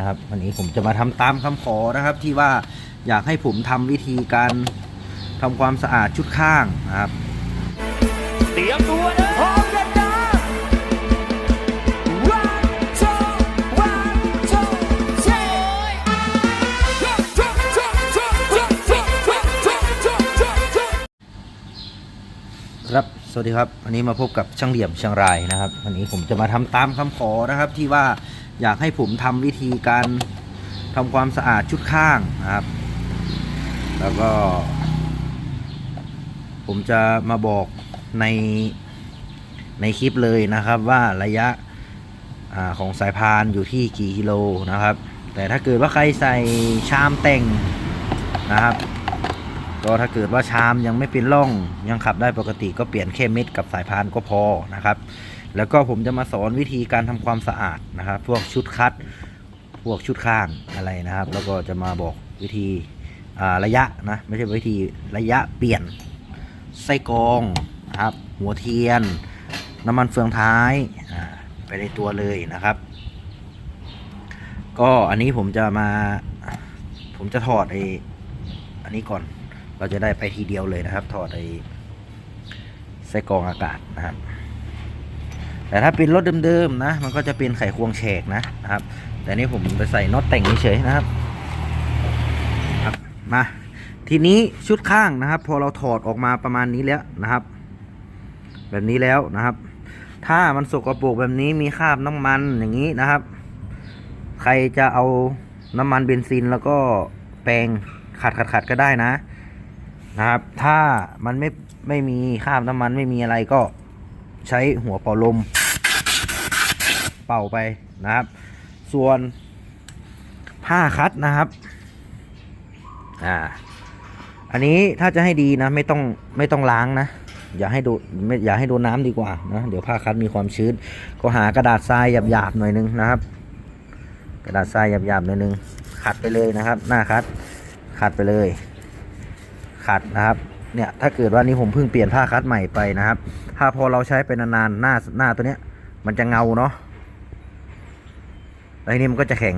นะครับ วันนี้ผมจะมาทำตามคำขอนะครับ ที่ว่าอยากให้ผมทำวิธีการทำความสะอาดชุดข้างนะครับเตรียมตัวนะพร้อมกันนะ One two one two three ครับ สวัสดีครับ วันนี้มาพบกับช่างเหลี่ยมเชียงรายนะครับ วันนี้ผมจะมาทำตามคำขอนะครับที่ว่า อยากให้ผมทำวิธีการทำความสะอาดชุดข้างนะครับ แล้วก็ ผมจะมาบอกในในคลิปเลยนะครับว่าระยะอของสายพานอยู่ที่กี่กิโลนะครับ แต่ถ้าเกิดว่าใครใส่ชามแต่งนะครับ ก็ถ้าเกิดว่าชามยังไม่เป็นร่องยังขับได้ปกติก็เปลี่ยนแค่เม็ดกับสายพานก็พอนะครับ แล้วก็ผมจะมาสอนวิธีการทำความสะอาดนะครับ พวกชุดคัด พวกชุดข้างอะไรนะครับ แล้วก็จะมาบอกวิธีระยะนะไม่ใช่วิธีระยะเปลี่ยนไส้กรองนะครับ หัวเทียน น้ำมันเฟืองท้ายไปในตัวเลยนะครับ ก็อันนี้ผมจะมา ผมจะถอดไออันนี้ก่อนเราจะได้ไปทีเดียวเลยนะครับ ถอดไอไส้กรองอากาศนะครับ แต่ถ้าเป็นรถเดิมๆนะ มันก็จะเป็นไขควงแฉกนะนะครับ แต่นี่ผมไปใส่น็อตแต่งเฉยๆนะครับครับ มา ทีนี้ชุดข้างนะครับ พอเราถอดออกมาประมาณนี้แล้วนะครับ แบบนี้แล้วนะครับ ถ้ามันสกปรกแบบนี้มีคราบน้ำมันอย่างนี้นะครับ ใครจะเอาน้ำมันเบนซินแล้วก็แปรงขัดขัดขัดก็ได้นะนะครับ ถ้ามันไม่ไม่มีคราบน้ำมันไม่มีอะไรก็ใช้หัวเป่าลม เป่าไปนะครับ ส่วนผ้าคัดนะครับอ่าอันนี้ถ้าจะให้ดีนะไม่ต้องไม่ต้องล้างนะ อย่าให้โดนไม่อย่าให้โดนน้ำดีกว่านะเดี๋ยวผ้าคัดมีความชื้น ก็หากระดาษทรายหยาบๆหน่อยนึงนะครับ กระดาษทรายหยาบๆหน่อยนึงขัดไปเลยนะครับ หน้าคัดขัดไปเลย ขัดนะครับเนี่ยถ้าเกิดว่านี้ผมเพิ่งเปลี่ยนผ้าคัดใหม่ไปนะครับ ถ้าพอเราใช้ไปนานๆหน้าหน้าตัวเนี้ยมันจะเงาเนาะ แล้นี้มันก็จะแข็ง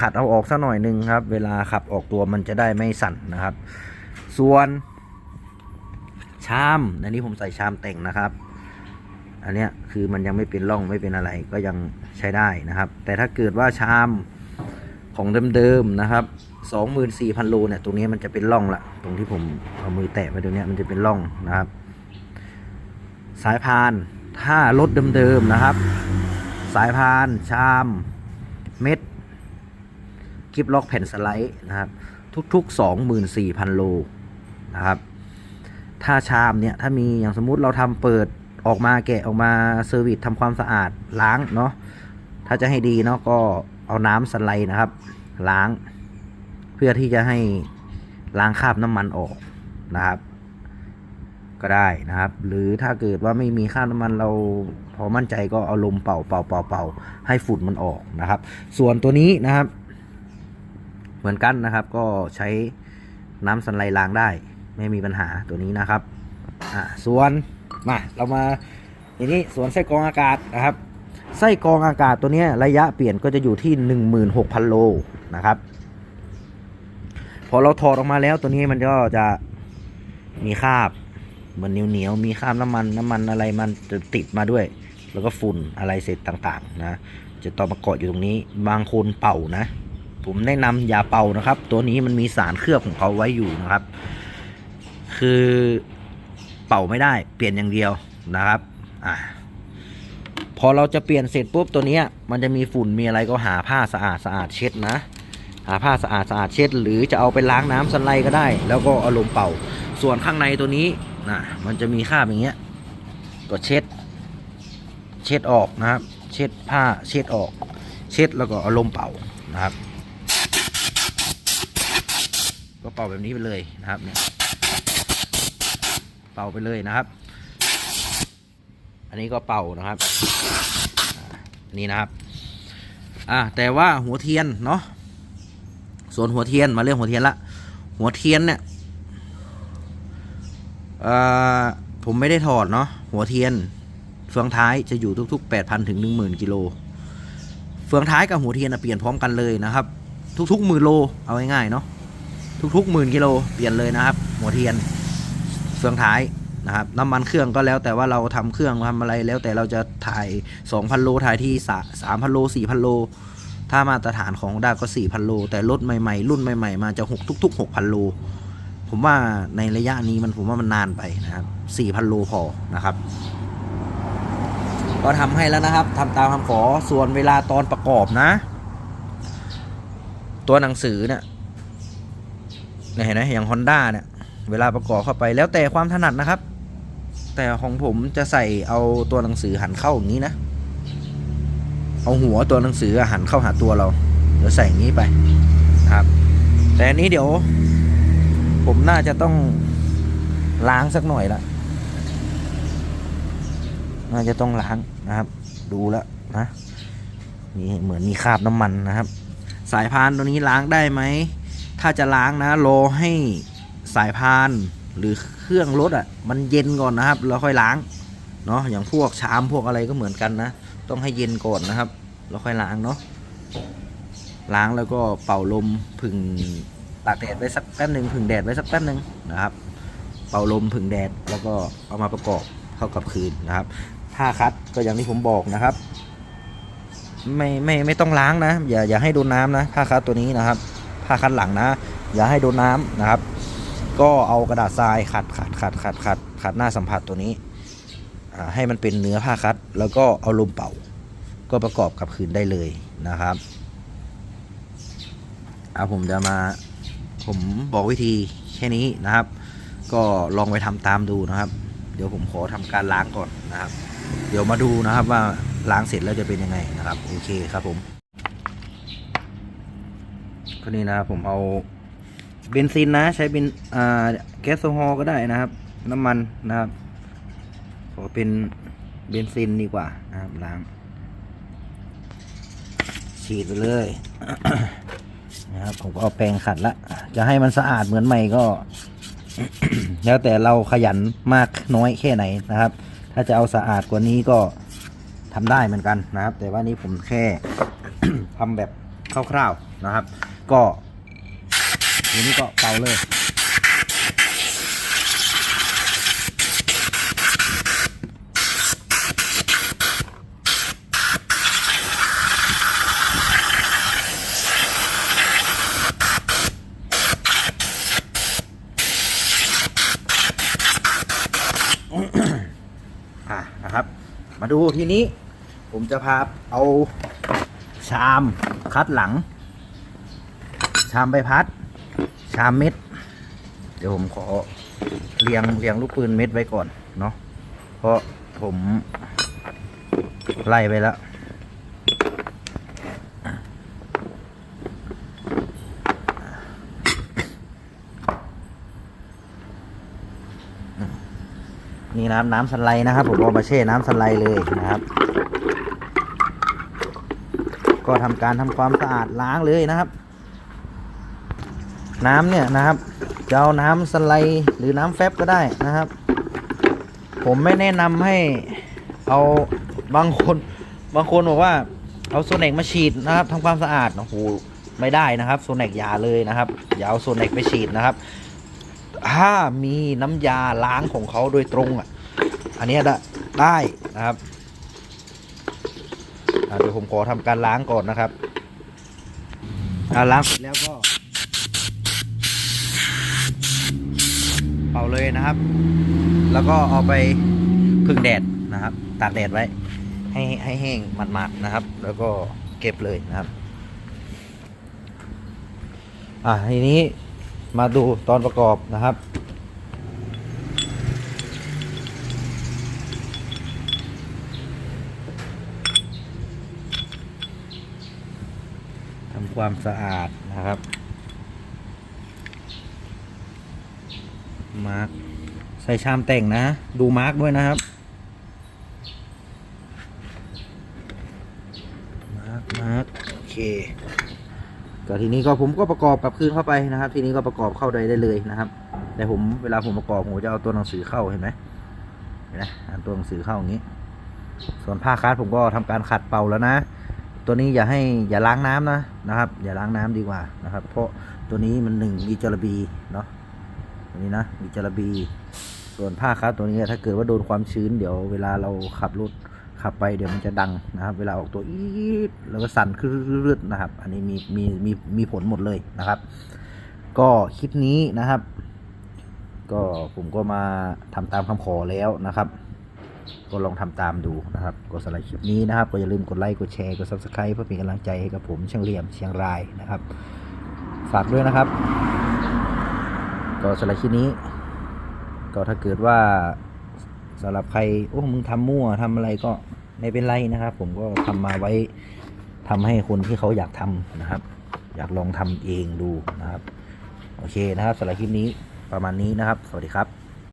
ขัดเอาออกสักหน่อยหนึ่งครับ เวลาขับออกตัวมันจะได้ไม่สั่นนะครับ ส่วน ชามอันนี้ผมใส่ชามแต่งนะครับ อันเนี้ยคือมันยังไม่เป็นร่องไม่เป็นอะไรก็ยังใช้ได้นะครับ แต่ถ้าเกิดว่าชามของเดิมๆนะครับสองหมื่นสี่พันโลเนี่ยตรงนี้มันจะเป็นร่องละตรงที่ผมเอามือแตะไปตรงเนี้ยมันจะเป็นร่องนะครับ สายพานถ้ารถเดิมๆนะครับ สายพานชาม กิฟล็อกแผ่นสไลด์นะครับ ทุกๆ 24,000 โลนะครับถ้าชามเนี่ยถ้ามีอย่างสมมุติเราทำเปิดออกมาแกะออกมาเซอร์วิสทำความสะอาดล้างเนาะถ้าจะให้ดีเนาะก็เอาน้ำสไลด์นะครับ ล้าง เพื่อที่จะให้ล้างคราบน้ำมันออกนะครับ ก็ได้นะครับ หรือถ้าเกิดว่าไม่มีคราบน้ำมันเราพอมั่นใจก็เอาลมเป่าเป่าเป่าเป่าให้ฝุ่นมันออกนะครับ ส่วนตัวนี้นะครับ เหมือนกันนะครับ ก็ใช้น้ำสันไลล้างได้ ไม่มีปัญหาตัวนี้นะครับอ่าส่วนมาเรามาทีนี้ส่วนไส้กรองอากาศนะครับ ไส้กรองอากาศตัวนี้ระยะเปลี่ยนก็จะอยู่ที่ 16,000 โลนะครับพอเราถอดออกมาแล้วตัวนี้มันก็จะมีคราบเหมือนเหนียวๆมีคราบน้ำมันน้ำมันอะไรมันจะติดมาด้วย แล้วก็ฝุ่นอะไรเสร็จต่างๆนะจะต่อมาเกาะอยู่ตรงนี้ บางคนเป่านะ ผมแนะนำอย่าเป่านะครับ ตัวนี้มันมีสารเคลือบของเขาไว้อยู่นะครับ คือเป่าไม่ได้เปลี่ยนอย่างเดียวนะครับอะพอเราจะเปลี่ยนเสร็จปุ๊บตัวนี้มันจะมีฝุ่นมีอะไรก็หาผ้าสะอาดสะอาดเช็ดนะ หาผ้าสะอาดสะอาดเช็ด หรือจะเอาไปล้างน้ำสไลด์ก็ได้ แล้วก็เอาลมเป่า ส่วนข้างในตัวนี้นะมันจะมีคราบอย่างเงี้ยก็เช็ด เช็ดออกนะครับ เช็ดผ้าเช็ดออก เช็ดแล้วก็เอาลมเป่านะครับ ก็เป่าแบบนี้ไปเลยนะครับเนี่ยเป่าไปเลยนะครับ อันนี้ก็เป่านะครับอันนี่นะครับอ่าแต่ว่าหัวเทียนเนาะส่วนหัวเทียนมาเรื่องหัวเทียนละ หัวเทียนเนี่ยเอ่อผมไม่ได้ถอดเนาะหัวเทียนเฟืองท้ายจะอยู่ทุกๆ 8,000 ถึง 10,000 กิโล เฟืองท้ายกับหัวเทียนนะเปลี่ยนพร้อมกันเลยนะครับ ทุกๆหมื่นโลเอาง่ายๆเนาะ ทุกๆหมื่นกิโลเปลี่ยนเลยนะครับ หัวเทียนเฟืองท้ายนะครับน้ำมันเครื่องก็แล้วแต่ว่าเราทำเครื่องทำอะไรแล้วแต่เราจะถ่าย 2,000 โลถ่ายที่สามพันโล 4,000 โล ถ้ามาตรฐานของด้าก็ 4,000 โล แต่รถใหม่ๆ รุ่นใหม่ๆ มาจะหกทุก ๆ 6,000 โล ผมว่าในระยะนี้มันผมว่ามันนานไปนะครับ 4,000 โลพอนะครับ ก็ทำให้แล้วนะครับทำตามคำขอส่วนเวลาตอนประกอบนะ ตัวหนังสือเนี่ย เนี่ยเห็นไหมอย่าง Honda เนี่ย เวลาประกอบเข้าไปแล้วแต่ความถนัดนะครับ แต่ของผมจะใส่เอาตัวหนังสือหันเข้าอย่างนี้นะ เอาหัวตัวหนังสือหันเข้าหาตัวเราเดี๋ยวใส่อย่างนี้ไปนะครับ แต่อันนี้เดี๋ยว ผมน่าจะต้องล้างสักหน่อยละน่าจะต้องล้างนะครับ ดูแล้วนะนี่เหมือนมีคราบน้ำมันนะครับ สายพานตัวนี้ล้างได้ไหม ถ้าจะล้างนะรอให้สายพานหรือเครื่องรถอะ่ะมันเย็นก่อนนะครับแล้วค่อยล้างเนาะอย่างพวกชามพวกอะไรก็เหมือนกันนะ ต้องให้เย็นก่อนนะครับแล้วค่อยล้างเนาะล้างแล้วก็เป่าลมผึ่งตากแดดไว้สักแป๊บหนึ่งผึ่งแดดไว้สักแป๊บหนึ่งนะครับ เป่าลมผึ่งแดดแล้วก็เอามาประกอบเข้ากับคืนนะครับผ้าคัดก็อย่างที่ผมบอกนะครับ ไม่ไม่ไม่ต้องล้างนะ อย่าอย่าให้โดนน้ำนะผ้าคัดตัวนี้นะครับ ผ้าคัดหลังนะ อย่าให้โดนน้ำนะครับ ก็เอากระดาษทรายขัดขัดขัดขัดขัดขัดหน้าสัมผัสตัวนี้ให้มันเป็นเนื้อผ้าคัด แล้วก็เอาลมเป่า ก็ประกอบกับคืนได้เลยนะครับเอาผมจะมาผมบอกวิธีแค่นี้นะครับ ก็ลองไปทำตามดูนะครับ เดี๋ยวผมขอทำการล้างก่อนนะครับ เดี๋ยวมาดูนะครับว่าล้างเสร็จแล้วจะเป็นยังไงนะครับ โอเคครับผม ก็นี่นะครับผมเอาเบนซินนะ ใช้เป็นอ่าแก๊สโซฮอล์ก็ได้นะครับ น้ำมันนะครับขอเป็นเบนซินดีกว่านะครับล้างฉีดไปเลยนะครับผมก็เอาแปรงขัดละ จะให้มันสะอาดเหมือนใหม่ก็ แล้วแต่เราขยันมากน้อยแค่ไหนนะครับ ถ้าจะเอาสะอาดกว่านี้ก็ทำได้เหมือนกันนะครับ แต่ว่านี้ผมแค่ทำแบบคร่าวๆนะครับ ก็ทีนี้ก็เป่าเลยอะนะครับ มาดูทีนี้ผมจะพาเอาชามคัดหลัง ชามใบพัด ชามเม็ด เดี๋ยวผมขอเรียงเรียงลูกปืนเม็ดไว้ก่อนเนาะเพราะผมไล่ไปแล้วนี่นะครับน้ำสไลด์นะครับ ผมเอามาแช่น้ำสไลด์เลยนะครับ ก็ทำการทำความสะอาดล้างเลยนะครับ น้ำเนี่ยนะครับจะเอาน้ำสไลด์หรือน้ำแฟบก็ได้นะครับ ผมไม่แนะนำให้เอาบางคนบางคนบอกว่าเอาโซเนกมาฉีดนะครับทำความสะอาดโอ้โหไม่ได้นะครับโซเนกยาเลยนะครับอย่าเอาโซเนกไปฉีดนะครับ ถ้ามีน้ำยาล้างของเขาโดยตรงอะอันนี้ได้นะครับเดี๋ยวผมขอทำการล้างก่อนนะครับอ่าล้างเสร็จแล้วก็ เป่าเลยนะครับ แล้วก็เอาไปพึ่งแดดนะครับ ตากแดดไว้ ให้ให้แห้งหมาดๆนะครับ แล้วก็เก็บเลยนะครับ อะทีนี้มาดูตอนประกอบนะครับทำความสะอาดนะครับ มาร์กใส่ชามแต่งนะ ดูมาร์กด้วยนะครับมาร์กมาร์กโอเคก็ทีนี้ก็ผมก็ประกอบกับคืนเข้าไปนะครับ ทีนี้ก็ประกอบเข้าได้ได้เลยนะครับ แต่ผมเวลาผมประกอบผมจะเอาตัวหนังสือเข้าเห็นไหมเห็นไหมเอาตัวหนังสือเข้าอย่างนี้ ส่วนผ้าคัดผมก็ทำการขัดเป่าแล้วนะ ตัวนี้อย่าให้อย่าล้างน้ำนะนะครับ อย่าล้างน้ำดีกว่านะครับ เพราะตัวนี้มันหนึ่งมีจระบีเนาะ ตัวนี้นะมีจระบีส่วนผ้าครับตัวนี้ถ้าเกิดว่าโดนความชื้นเดี๋ยวเวลาเราขับรถขับไปเดี๋ยวมันจะดังนะครับ เวลาออกตัวอีดแล้วก็สั่นครืดๆนะครับ อันนี้มีมีมีมีผลหมดเลยนะครับ ก็คลิปนี้นะครับ ก็ผมก็มาทำตามคำขอแล้วนะครับ ก็ลองทำตามดูนะครับก็สำหรับคลิปนี้นะครับ ก็อย่าลืมกดไลค์กดแชร์กด subscribe เพื่อเป็นกำลังใจให้กับผมเช่างเหลี่ยมเชียงรายนะครับ ฝากด้วยนะครับ ก็สำหรับคลิปนี้ ก็ถ้าเกิดว่าสำหรับใครโอ้มึงทำมั่วทำอะไรก็ไม่เป็นไรนะครับ ผมก็ทำมาไว้ทำให้คนที่เขาอยากทำนะครับ อยากลองทำเองดูนะครับ โอเคนะครับสำหรับคลิปนี้ประมาณนี้นะครับ สวัสดีครับ